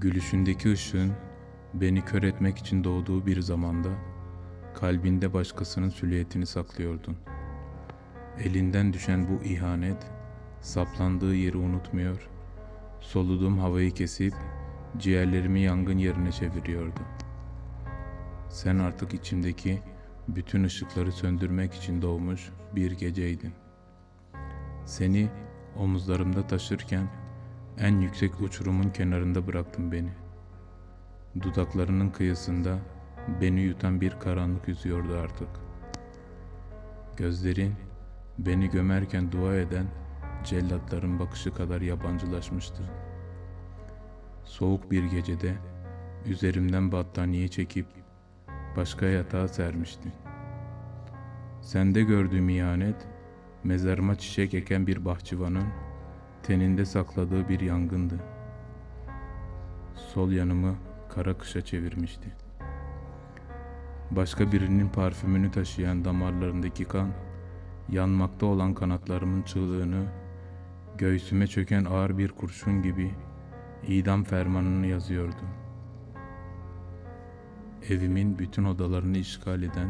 Gülüşündeki ışığın beni kör etmek için doğduğu bir zamanda kalbinde başkasının süliyetini saklıyordun. Elinden düşen bu ihanet saplandığı yeri unutmuyor, soluduğum havayı kesip ciğerlerimi yangın yerine çeviriyordu. Sen artık içimdeki bütün ışıkları söndürmek için doğmuş bir geceydin. Seni omuzlarımda taşırken en yüksek uçurumun kenarında bıraktın beni. Dudaklarının kıyısında beni yutan bir karanlık yüzüyordu artık. Gözlerin beni gömerken dua eden cellatların bakışı kadar yabancılaşmıştı. Soğuk bir gecede üzerimden battaniye çekip başka yatağa sermiştin. Sende gördüğüm ihanet, mezarıma çiçek eken bir bahçıvanın teninde sakladığı bir yangındı. Sol yanımı kara kışa çevirmişti. Başka birinin parfümünü taşıyan damarlarındaki kan, yanmakta olan kanatlarımın çığlığını, göğsüme çöken ağır bir kurşun gibi idam fermanını yazıyordu. Evimin bütün odalarını işgal eden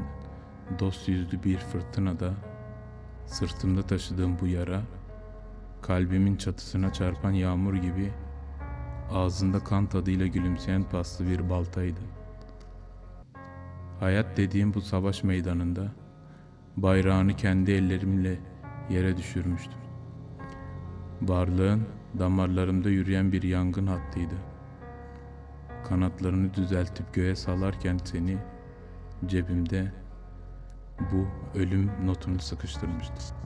dost yüzlü bir fırtınada sırtımda taşıdığım bu yara kalbimin çatısına çarpan yağmur gibi ağzında kan tadıyla gülümseyen paslı bir baltaydı. Hayat dediğim bu savaş meydanında bayrağını kendi ellerimle yere düşürmüştüm. Varlığın damarlarımda yürüyen bir yangın hattıydı. Kanatlarını düzeltip göğe salarken seni cebimde bu ölüm notunu sıkıştırmıştım.